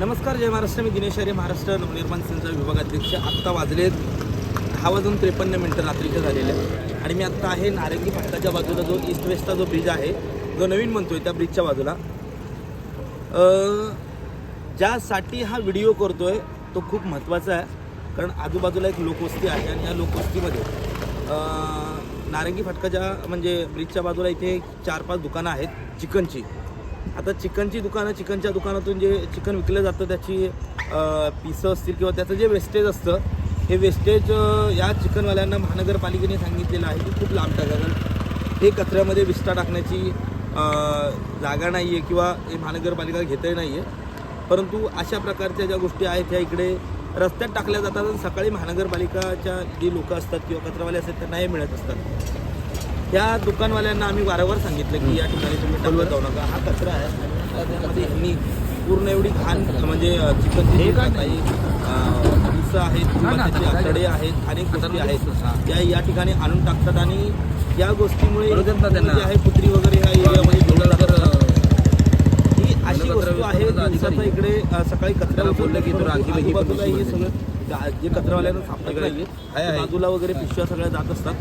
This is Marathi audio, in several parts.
नमस्कार जय महाराष्ट्र. मी दिनेश आर्य महाराष्ट्र नवनिर्माण संस्था विभागाध्यक्ष. आत्ता वाजलेत दहा वाजून त्रेपन्न मिनटं रात्रीचे झालेले आणि मी आत्ता आहे नारंगी फाटकाच्या बाजूला जो ईस्ट वेस्टचा जो ब्रिज आहे जो नवीन बनतोय त्या ब्रिजच्या बाजूला. ज्यासाठी हा व्हिडिओ करतोय तो खूप महत्त्वाचा आहे. कारण आजूबाजूला एक लोकवस्ती आहे आणि या लोकवस्तीमध्ये नारंगी फाटकाच्या म्हणजे ब्रिजच्या बाजूला इथे चार पाच दुकानं आहेत चिकनची. आता चिकनची दुकानं चिकनच्या दुकानातून जे चिकन विकलं जातं त्याची पिसं असतील किंवा त्याचं जे वेस्टेज असतं हे वेस्टेज या चिकनवाल्यांना महानगरपालिकेने सांगितलेलं आहे की खूप लांब टाकायचं हे कचऱ्यामध्ये विस्टा टाकण्याची जागा नाही आहे किंवा हे महानगरपालिका घेतही नाही आहे परंतु अशा प्रकारच्या ज्या गोष्टी आहेत त्या इकडे रस्त्यात टाकल्या जातात आणि सकाळी महानगरपालिकाच्या जी लोकं असतात किंवा कचरावाले असतात त्यांना हे मिळत असतात. त्या दुकानवाल्यांना आम्ही वारंवार सांगितलं की या ठिकाणी तुम्ही टाकत जाऊ नका. हा कचरा आहे. त्यामध्ये ह्यांनी पूर्ण एवढी घाण म्हणजे चिकनची जी काही पिसं आहेत किंवा त्याचे आतडे आहेत अनेक गोष्टी आहेत. त्या या ठिकाणी आणून टाकतात आणि या गोष्टीमुळे जे आहे कुत्री वगैरे ह्या एरियामध्ये घेऊन जातात ही अशी वस्तू आहे दिवसाचा इकडे सकाळी कचरा उचललं की आजूबाजूला हे सगळं जा- कचरावाल्यांना सापडत नाहीये ते बाजूला वगैरे पिशव्या सगळ्या जात असतात.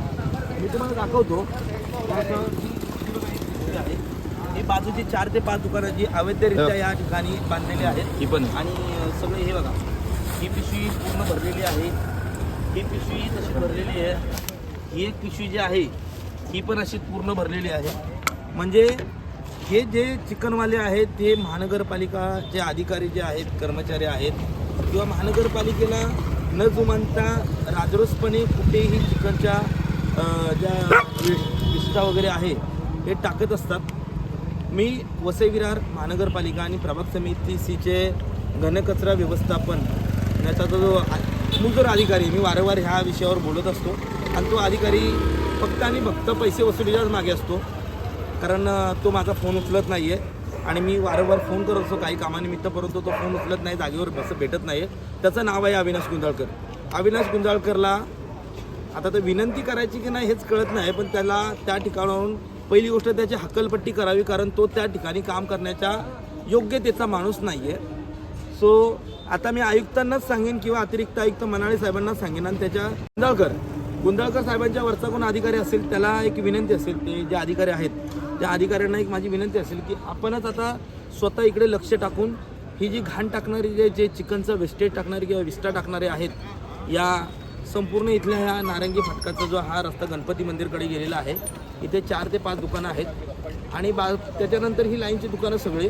मी तुम्हाला दाखवतो. हे आहे. ही बाजूची चार ते पाच दुकानं जी अवैधरित्या या ठिकाणी बांधलेली आहेत. ही पण. आणि सगळे हे बघा ही पिशवी पूर्ण भरलेली आहे. ही पिशवी तशी भरलेली आहे. ही एक पिशवी जी आहे ही पण अशी पूर्ण भरलेली आहे. म्हणजे हे जे चिकनवाले आहेत ते महानगरपालिकाचे अधिकारी जे आहेत कर्मचारी आहेत किंवा महानगरपालिकेला न जुमानता राजरोसपणे कुठेही चिकनच्या ज्या विष्ठा वगैरे आहे हे टाकत असतात. मी वसई विरार महानगरपालिका आणि प्रभाग समिती सीचे घनकचरा व्यवस्थापन याचा तो जो आ- अधिकारी मी वारंवार ह्या विषयावर बोलत असतो. आणि तो अधिकारी फक्त आणि फक्त पैसे वसुलीच्याच मागे असतो. कारण तो माझा फोन उचलत नाही आहे आणि मी वारंवार फोन करत असतो काही कामानिमित्त परंतु तो फोन उचलत नाही जागेवर बस भेटत नाही आहे त्याचं नाव आहे अविनाश गुंजाळकर. अविनाश गुंजाळकरला आता तर विनंती करायची की नाही हेच कळत नाही पण त्याला त्या ठिकाणाहून पहिली गोष्ट त्याची हक्कलपट्टी करावी कारण तो त्या ठिकाणी काम करण्याच्या योग्यतेचा माणूस नाही आहे सो आता मी आयुक्तांनाच सांगेन किंवा अतिरिक्त आयुक्त मनाळे साहेबांना सांगेन आणि त्याच्या गुंदाळकर गुंदाळकर साहेबांच्या वरचा कोण अधिकारी असेल त्याला एक विनंती असेल ते जे अधिकारी आहेत त्या अधिकाऱ्यांना एक माझी विनंती असेल की आपणच आता स्वतः इकडे लक्ष टाकून ही जी घाण टाकणारी जे जे चिकनचं वेस्टेज टाकणारी किंवा विस्टा टाकणारे आहेत या संपूर्ण इथल्या ह्या नारंगी फाटकाचा जो हा रस्ता गणपती मंदिरकडे गेलेला आहे इथे चार ते पाच दुकानं आहेत. आणि बा त्याच्यानंतर ही लाईनची दुकानं सगळे.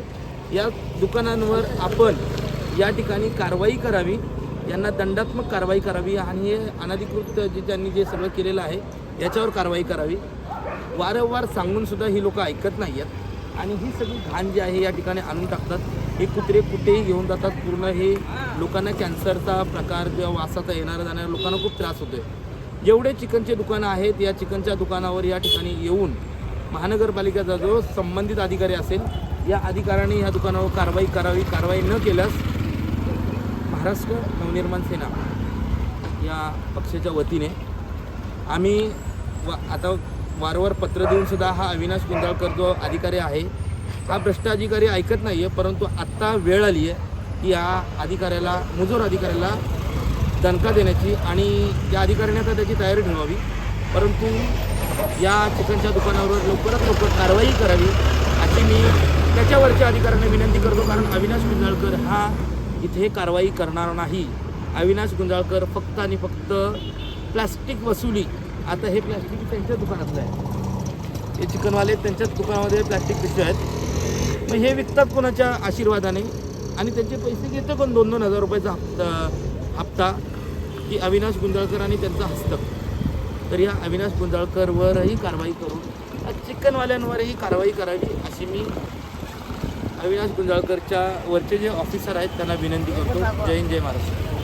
या दुकानांवर आपण या ठिकाणी कारवाई करावी यांना दंडात्मक कारवाई करावी आणि हे अनधिकृत जे त्यांनी जे सगळं केलेलं आहे याच्यावर कारवाई करावी. वारंवार सांगूनसुद्धा ही लोकं ऐकत नाही आहेत. आणि ही सगळी घाण जी आहे या ठिकाणी आणून टाकतात. हे कुत्रे कुठेही घेऊन जातात. पूर्ण हे लोकांना कॅन्सरचा प्रकार किंवा वासाचा येणारा जाणाऱ्या लोकांना खूप त्रास होतोय. जेवढे चिकनचे दुकानं आहेत. या चिकनच्या दुकानावर या ठिकाणी येऊन महानगरपालिकेचा जो संबंधित अधिकारी असेल या अधिकाऱ्याने या दुकानावर कारवाई करावी. कारवाई न केल्यास महाराष्ट्र नवनिर्माण सेना या पक्षाच्या वतीने आम्ही व आता वारंवार पत्र देऊन सुद्धा हा अविनाश गुंजाळकर जो अधिकारी आहे हा भ्रष्ट अधिकारी ऐकत नाही आहे परंतु आत्ता वेळ आली आहे की या अधिकाऱ्याला मुजोर अधिकाऱ्याला दणका देण्याची आणि या अधिकाऱ्याने आता त्याची तयारी ठेवावी परंतु या चिकनच्या दुकानावर लवकरात लवकर कारवाई करावी अशी मी त्याच्यावरच्या अधिकाऱ्यांना विनंती करतो कारण अविनाश गुंजाळकर हा इथे कारवाई करणार नाही. अविनाश गुंजाळकर फक्त आणि फक्त प्लास्टिक वसुली आता हे प्लॅस्टिक त्यांच्या दुकानातलं आहे. हे चिकनवाले त्यांच्याच दुकानामध्ये प्लॅस्टिक पिशव्या आहेत. मग हे विकतात कोणाच्या आशीर्वादाने? आणि त्यांचे पैसे घेतो कोण? दोन दोन हजार रुपयाचा हप्ता हप्ता की अविनाश गुंजाळकर आणि त्यांचा हस्तक. तर या अविनाश गुंजाळकरवरही कारवाई करून चिकनवाल्यांवरही कारवाई करावी अशी मी अविनाश गुंजाळकरच्या वरचे जे ऑफिसर आहेत त्यांना विनंती करतो. जय हिंद जय महाराष्ट्र.